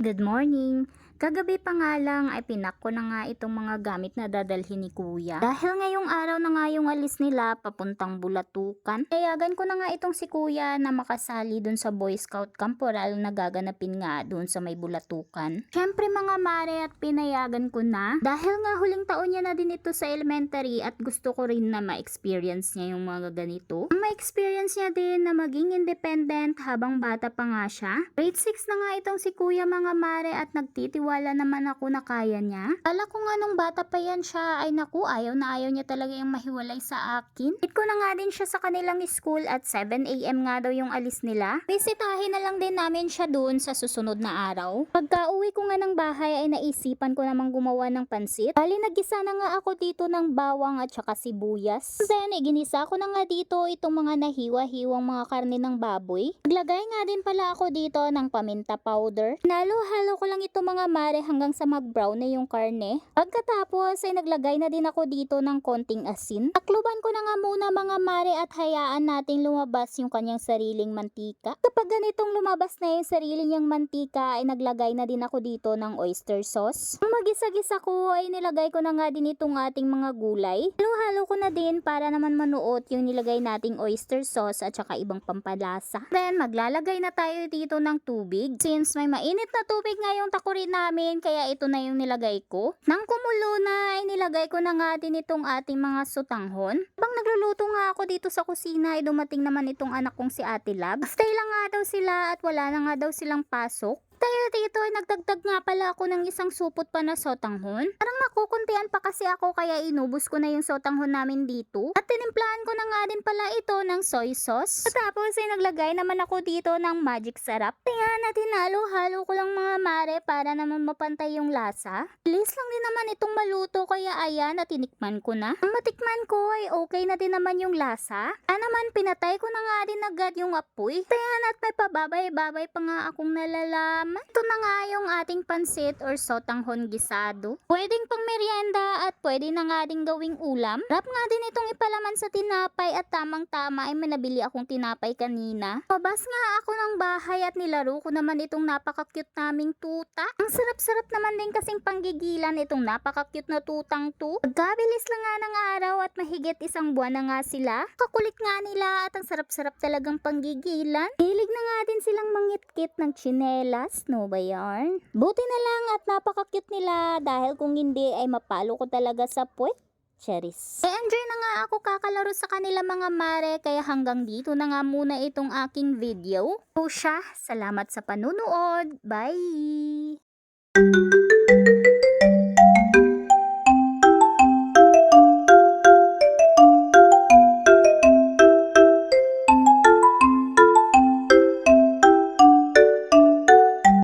Good morning! Kagabi pa nga lang ay pinak ko na nga itong mga gamit na dadalhin ni kuya. Dahil ngayong araw na nga yung alis nila papuntang Bulatukan. Kayagan ko na nga itong si kuya na makasali dun sa Boy Scout Camporal na gaganapin nga dun sa may Bulatukan. Siyempre mga mare at pinayagan ko na. Dahil nga huling taon niya na din ito sa elementary at gusto ko rin na ma-experience niya yung mga ganito. Ma-experience niya din na maging independent habang bata pa nga siya. Grade 6 na nga itong si kuya mga mare at nagtitiwala naman ako na kaya niya. Kala ko nga nung bata pa yan siya ay naku ayaw na ayaw niya talaga yung mahiwalay sa akin. Hit ko na nga din siya sa kanilang school at 7am nga daw yung alis nila. Bisitahin na lang din namin siya doon sa susunod na araw. Pagka uwi ko nga ng bahay ay naisipan ko namang gumawa ng pansit. Bali nagisa na nga ako dito ng bawang at saka sibuyas. Then ginisa ko na nga dito itong mga nahiwa-hiwang mga karne ng baboy. Naglagay nga din pala ako dito ng paminta powder. Nalo-halo ko lang ito mga mare hanggang sa mag-brown na yung karne. Pagkatapos ay naglagay na din ako dito ng konting asin. Takluban ko na nga muna mga mare at hayaan nating lumabas yung kanyang sariling mantika. Kapag ganitong lumabas na yung sarili niyang mantika ay naglagay na din ako dito ng oyster sauce. Ang magisa-gisa ko ay nilagay ko na nga din itong ating mga gulay. Halo-halo ko na din para naman manuot yung nilagay nating oyster sauce at saka ibang pampalasa. Then maglalagay na tayo dito ng tubig. Since may mainit na tubig nga yung takurin namin kaya ito na yung nilagay ko. Nang kumulo na ay nilagay ko na nga din itong ating mga sutanghon. Bang nagluluto nga ako dito sa kusina ay dumating naman itong anak kong si Ate Lab. Stay lang nga daw sila at wala na nga daw silang pasok. Tayo dito ay nagdagdag nga pala ako ng isang supot pa na sotanghon. Parang nakukuntian pa kasi ako kaya inubos ko na yung sotanghon namin dito. At tinimplahan ko na nga din pala ito ng soy sauce. At tapos ay naglagay naman ako dito ng magic sarap. Kaya na tinalo-halo ko lang mga mare para naman mapantay yung lasa. Bilis lang din naman itong maluto kaya ayan at tinikman ko na. Ang matikman ko ay okay na din naman yung lasa. Ah naman pinatay ko na nga din agad yung apoy. Kaya at may pababay-babay pa nga akong nalalaman. Ito na nga yung ating pansit or sotanghon gisado. Pwedeng pang merienda at pwede na nga din gawing ulam. Rap nga din itong ipalaman sa tinapay at tamang-tama ay manabili akong tinapay kanina. Pabas nga ako ng bahay at nilaro ko naman itong napaka-cute naming tuta. Ang sarap-sarap naman din kasing panggigilan itong napaka-cute na tutang to. Pagkabilis lang nga ng araw at mahigit isang buwan na nga sila. Kakulit nga nila at ang sarap-sarap talagang panggigilan. Hilig na nga din silang mangitkit ng tsinelas, no ba yarn? Buti na lang at napaka-cute nila dahil kung hindi ay mapalo ko talaga sa puwet. Charis. E-enjoy na nga ako kakalaro sa kanila mga mare kaya hanggang dito na nga muna itong aking video. O siya, salamat sa panunood. Bye!